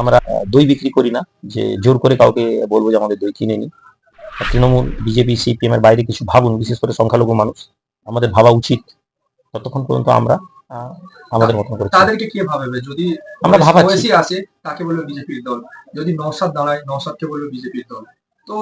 আমরা দই বিক্রি করি না যে জোর করে কাউকে বলব যে আমাদের দই কিনে নি। তৃণমূল বিজেপি সিপিএম এর বাইরে কিছু ভাবুন বিশেষ করে সংখ্যালঘু মানুষ। আমাদের ভাবা উচিত ততক্ষণ পর্যন্ত আমরা আমাদের মতন করে তাদেরকে কে ভাবে যদি আমরা ভাবাচ্ছি আসে তাকে বলবে বিজেপির দল। যদি নওশাদ দাঁড়ায় নওশাদকে বলবে বিজেপির দল। তো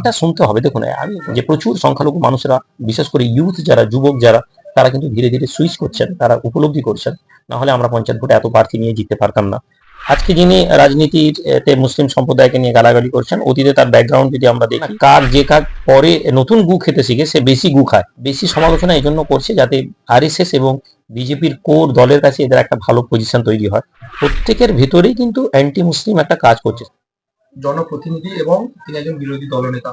এটা শুনতে হবে। দেখুন আমি যে প্রচুর সংখ্যালঘু মানুষরা বিশেষ করে ইউথ যারা যুবক যারা তারা কিন্তু ধীরে ধীরে সুইচ করছেন তারা উপলব্ধি করছেন। না হলে আমরা পঞ্চায়েত ভোটে এত প্রার্থী নিয়ে জিততে পারতাম না। আজকে যিনি রাজনীতির এতে মুসলিম সম্প্রদায়কে নিয়ে গালাগালি করছেন অতীতে তার ব্যাকগ্রাউন্ড যদি আমরা দেখি কাক যে কাক পরে নতুন গু খেতে শিখে সে বেশি গু খায়। বেশি সমালোচনা এই জন্য করছে যাতে আরএসএস এবং বিজেপির কোর দলের কাছে এদের একটা ভালো পজিশন তৈরি হয়। প্রত্যেকের ভেতরেই কিন্তু অ্যান্টি মুসলিম একটা কাজ করছে। জনপ্রতিনিধি এবং তিনি একজন বিরোধী দলনেতা।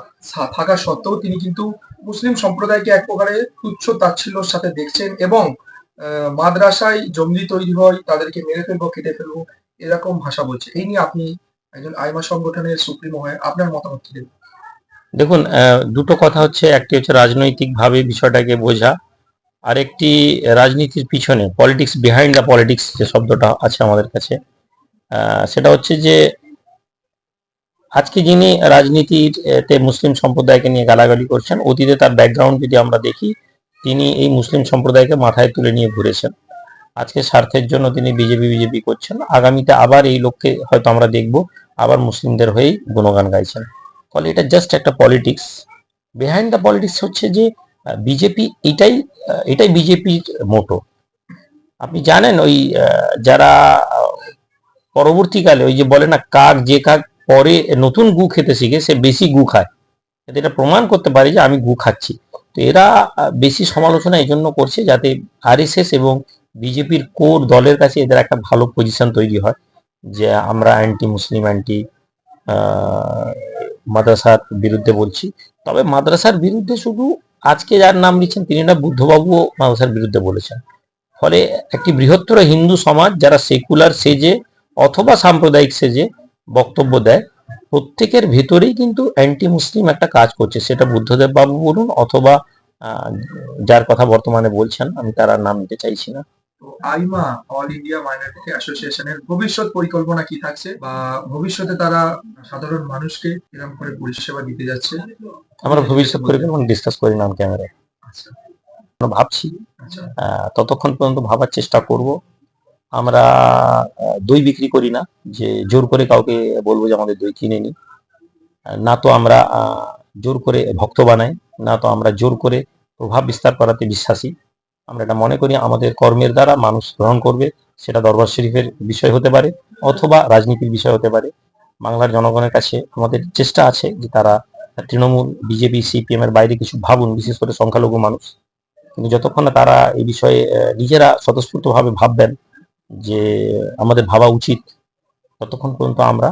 থাকা সত্ত্বেও তিনি কিন্তু মুসলিম সম্প্রদায়কে এক প্রকারে তুচ্ছ তাচ্ছিল্যর সাথে দেখছেন এবং মাদ্রাসায় জঙ্গি তৈরি হয় তাদেরকে মেরে ফেলব কেটে ফেলব এরকম ভাষা বলছে। এই নিয়ে আপনি একজন আইমা সংগঠনের সুপ্রিমো হয়ে আপনার মতামত কি দেবেন? দেখুন দুটো কথা হচ্ছে। একটি হচ্ছে রাজনৈতিক ভাবে বিষয়টাকে বোঝা, আরেকটি রাজনীতির পিছনে পলিটিক্স বিহাইন্ড দ্য পলিটিক্স যে শব্দটা আছে আমাদের কাছে। সেটা হচ্ছে যে, আজকে যিনি রাজনীতির এতে মুসলিম সম্প্রদায়কে নিয়ে গালাগালি করছেন, অতীতে তার ব্যাকগ্রাউন্ড যদি আমরা দেখি, তিনি এই মুসলিম সম্প্রদায়কে মাথায় তুলে নিয়ে ঘুরেছেন। আজকে স্বার্থের জন্য তিনি বিজেপি বিজেপি করছেন। আগামীতে আবার এই লোককে হয়তো আমরা দেখব। আবার মুসলিমদের হয়েই গুণগান গাইছেন। ফলে এটা জাস্ট একটা পলিটিক্স বিহাইন্ড দ্য পলিটিক্স হচ্ছে যে বিজেপি এটাই এটাই বিজেপির মোটো আপনি জানেন ওই যারা পরবর্তীকালে ওই যে বলে না, কাক যে কাক পরে নতুন গু খেতে শিখে, সে বেশি গু খায়। এটা প্রমাণ করতে পারে যে আমি গু খাচ্ছি। তো এরা বেশি সমালোচনা এই জন্য করছে যাতে আরএসএস এবং বিজেপির কোর দলের কাছে এদের একটা ভালো পজিশন তৈরি হয়। যে আমরা অ্যান্টি মুসলিম অ্যান্টি মাদ্রাসার বিরুদ্ধে বলছি। তবে মাদ্রাসার বিরুদ্ধে শুধু আজকে যার নাম নিচ্ছেন তিনি না, বুদ্ধবাবুও মাদ্রাসার বিরুদ্ধে বলেছেন। ফলে একটি বৃহত্তর হিন্দু সমাজ যারা সেকুলার সেজে অথবা সাম্প্রদায়িক সেজে বক্তব্য দেয়, প্রত্যেকের ভেতরেই কিন্তু অ্যান্টি মুসলিম একটা কাজ করছে। সেটা বুদ্ধদেব বাবু বলুন অথবা যার কথা বর্তমানে বলছেন, আমি তার নাম নিতে চাইছি না। তো আইমা অল ইন্ডিয়া মাইনরিটি অ্যাসোসিয়েশনের ভবিষ্যৎ পরিকল্পনা কি থাকছে? বা ভবিষ্যতে তারা সাধারণ মানুষকে এরকম করে পরিষেবা দিতে যাচ্ছে? আমরা ভবিষ্যৎ পরিকল্পনা ডিসকাস করি নাম ক্যামেরায় আচ্ছা। আমরা ভাবছি আচ্ছা। ততক্ষণ পর্যন্ত ভাবার চেষ্টা করব। আমরা দই বিক্রি করি না যে জোর করে কাউকে বলব যে আমাদের দই কিনে নি। না তো আমরা জোর করে ভক্ত বানাই না তো আমরা জোর করে প্রভাব বিস্তার করাতে বিশ্বাসী। আমরা এটা মনে করি আমাদের কর্মের দ্বারা মানুষ গ্রহণ করবে, সেটা দরবার শরীফের বিষয় হতে পারে অথবা রাজনীতির বিষয় হতে পারে। বাংলার জনগণের কাছে আমাদের চেষ্টা আছে যে তারা তৃণমূল, বিজেপি, সিপিএম এর বাইরে কিছু ভাবুন, বিশেষ করে সংখ্যালঘু মানুষ। কিন্তু যতক্ষণ না তারা এই বিষয়ে নিজেরা স্বতঃস্ফূর্তভাবে ভাববেন যে আমাদের ভাবা উচিত, ততক্ষণ পর্যন্ত আমরা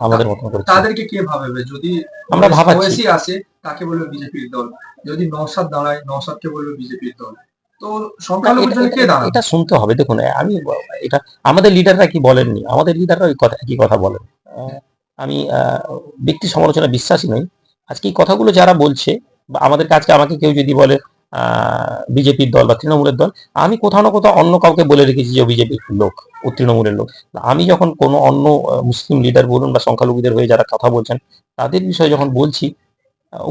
আমাদের মতন করে তাদেরকে কে ভাবে যদি আমরা ভাবাচ্ছি। আসে তাকে বলবে বিজেপির দল? যদি নওশাদ দাঁড়ায় নওশাদকে বলবে বিজেপির দল। তো কে এটা- এটা শুনতে হবে। দেখুন আমি এটা আমাদের লিডাররা কি বলেননি? আমাদের লিডাররা ওই কথা একই কথা বলেন? আমি আহ, ব্যক্তি সমালোচনা বিশ্বাসী নই। আজকে এই কথাগুলো যারা বলছে বা আমাদের কাজকে আমাকে কেউ যদি বলে বিজেপির দল বা তৃণমূলের দল, আমি কোথাও না কোথাও অন্য কাউকে বলে রেখেছি যে বিজেপির লোক, ও তৃণমূলের লোক। আমি যখন কোনো অন্য মুসলিম লিডার বলুন বা সংখ্যালঘুদের হয়ে যারা কথা বলছেন, তাদের বিষয়ে যখন বলছি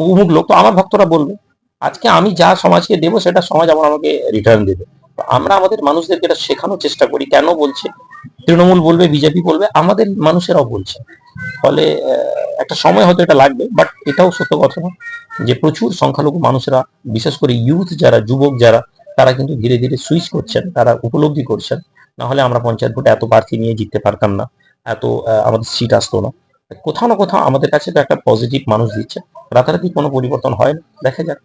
অমুক লোক তো আমার ভক্তরা বলবে। আজকে আমি যা সমাজকে দেবো, সেটা সমাজ আবার আমাকে রিটার্ন দেবে। আমরা আমাদের মানুষদেরকে এটা শেখানোর চেষ্টা করি, কেন বলছে? তৃণমূল বলবে, বিজেপি বলবে, আমাদের মানুষেরাও বলছে। ফলে একটা সময় হয়তো এটা লাগবে বাট এটাও সত্য কথা যে প্রচুর সংখ্যালঘু মানুষরা, বিশেষ করে ইউথ যারা, যুবক যারা, তারা কিন্তু ধীরে ধীরে সুইচ করছেন, তারা উপলব্ধি করছেন। না হলে আমরা পঞ্চায়েত ভোটে এত প্রার্থী নিয়ে জিততে পারতাম না, এত আমাদের সিট আসতো না। কোথাও না কোথাও আমাদের কাছে তো একটা পজিটিভ মানুষ দিচ্ছে, রাতারাতি কোনো পরিবর্তন হয় না, দেখা যাক।